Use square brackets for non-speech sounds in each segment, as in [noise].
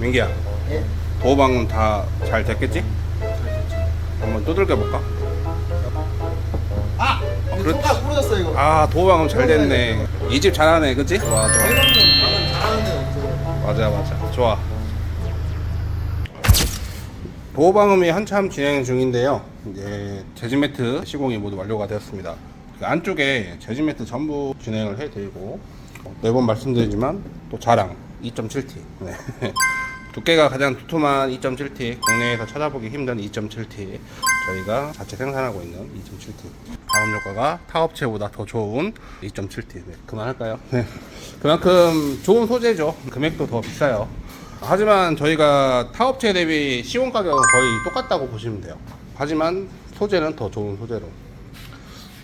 민기야 예? 도어방은 다 잘 됐겠지? 한번 두들겨 볼까? 아! 그렇지. 손가락 부러졌어 이거. 아 도어방은 잘 됐네 이 집 잘하네 그치? 좋아 좋아 방은 잘하는데 없어. 맞아 맞아 좋아 도어방음이 한참 진행 중인데요 이제 재질 매트 시공이 모두 완료가 되었습니다 그 안쪽에 재질 매트 전부 진행을 해드리고 매번 말씀드리지만 또 자랑 2.7T 네. [laughs] 두께가 가장 두툼한 2.7T 국내에서 찾아보기 힘든 2.7T 저희가 자체 생산하고 있는 2.7T 방음 효과가 타 업체보다 더 좋은 2.7T 네, 그만할까요? 네. 그만큼 좋은 소재죠. 금액도 더 비싸요. 하지만 저희가 타 업체 대비 시공 가격은 거의 똑같다고 보시면 돼요. 하지만 소재는 더 좋은 소재로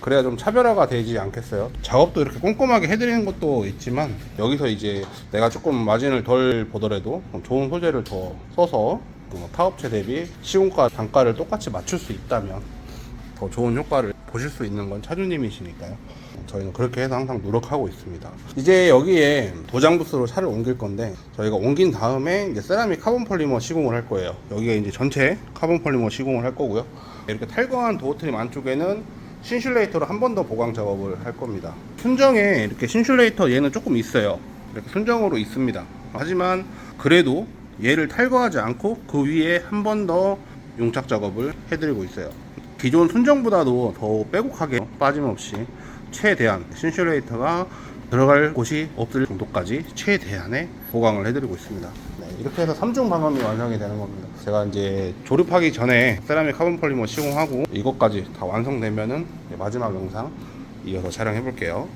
그래야 좀 차별화가 되지 않겠어요? 작업도 이렇게 꼼꼼하게 해드리는 것도 있지만 여기서 이제 내가 조금 마진을 덜 보더라도 좀 좋은 소재를 더 써서 어, 타업체 대비 시공가 단가를 똑같이 맞출 수 있다면 더 좋은 효과를 보실 수 있는 건 차주님이시니까요. 저희는 그렇게 해서 항상 노력하고 있습니다. 이제 여기에 도장 부스로 차를 옮길 건데 저희가 옮긴 다음에 이제 세라믹 카본 폴리머 시공을 할 거예요. 여기에 이제 전체 카본 폴리머 시공을 할 거고요. 이렇게 탈거한 도어 트림 안쪽에는 신슐레이터로 한 번 더 보강 작업을 할 겁니다. 순정에 이렇게 신슐레이터 얘는 조금 있어요. 이렇게 순정으로 있습니다. 하지만 그래도 얘를 탈거하지 않고 그 위에 한 번 더 용착 작업을 해드리고 있어요. 기존 순정보다도 더 빼곡하게 빠짐없이 최대한 신슐레이터가 들어갈 곳이 없을 정도까지 최대한의 보강을 해드리고 있습니다. 네, 이렇게 해서 3중 방음이 완성이 되는 겁니다. 제가 이제 조립하기 전에 세라믹 카본 폴리머 시공하고 이것까지 다 완성되면은 마지막 영상 이어서 촬영해 볼게요.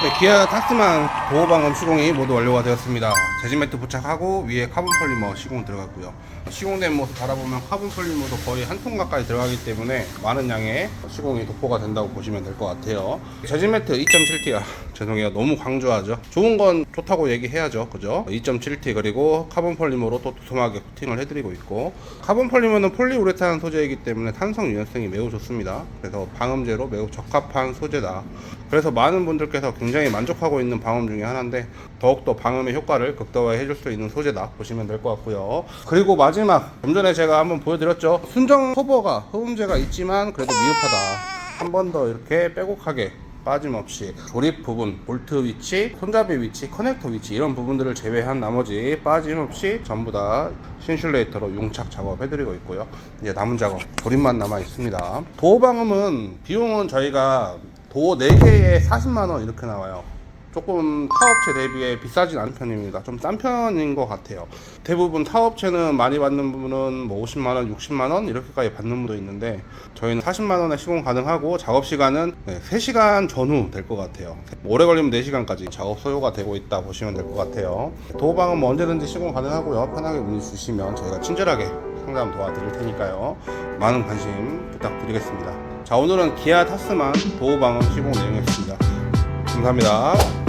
네, 기아 타스만 도어 방음 시공이 모두 완료가 되었습니다. 재질 매트 부착하고 위에 카본 폴리머 시공 들어갔고요. 시공된 모습 바라보면 카본 폴리머도 거의 한 통 가까이 들어가기 때문에 많은 양의 시공이 도포가 된다고 보시면 될 것 같아요. 재질 매트 2.7T야. 죄송해요. 너무 강조하죠. 좋은 건 좋다고 얘기해야죠. 그죠? 2.7T 그리고 카본 폴리머로 또 두툼하게 코팅을 해드리고 있고 카본 폴리머는 폴리우레탄 소재이기 때문에 탄성 유연성이 매우 좋습니다. 그래서 방음제로 매우 적합한 소재다. 그래서 많은 분들께서 굉장히 만족하고 있는 방음 중에 하나인데 더욱더 방음의 효과를 극대화해 줄 수 있는 소재다 보시면 될 것 같고요. 그리고 마지막 좀 전에 제가 한번 보여드렸죠. 순정 커버가 흡음재가 있지만 그래도 미흡하다. 한 번 더 이렇게 빼곡하게 빠짐없이 조립 부분, 볼트 위치, 손잡이 위치, 커넥터 위치 이런 부분들을 제외한 나머지 빠짐없이 전부 다 신슐레이터로 용착 작업해드리고 있고요. 이제 남은 작업 조립만 남아 있습니다. 도어 방음은 비용은 저희가 도어 4개에 40만원 이렇게 나와요. 조금 타업체 대비에 비싸진 않은 편입니다. 좀 싼 편인 것 같아요. 대부분 타업체는 많이 받는 부분은 뭐 50만원, 60만원 이렇게까지 받는 분도 있는데 저희는 40만원에 시공 가능하고 작업 시간은 3시간 전후 될 것 같아요. 오래 걸리면 4시간까지 작업 소요가 되고 있다 보시면 될 것 같아요. 도어방은 뭐 언제든지 시공 가능하고요. 편하게 문의 주시면 저희가 친절하게 상담 도와드릴 테니까요. 많은 관심 부탁드리겠습니다. 자 오늘은 기아 타스만 도어방음 시공 내용이었습니다. 감사합니다.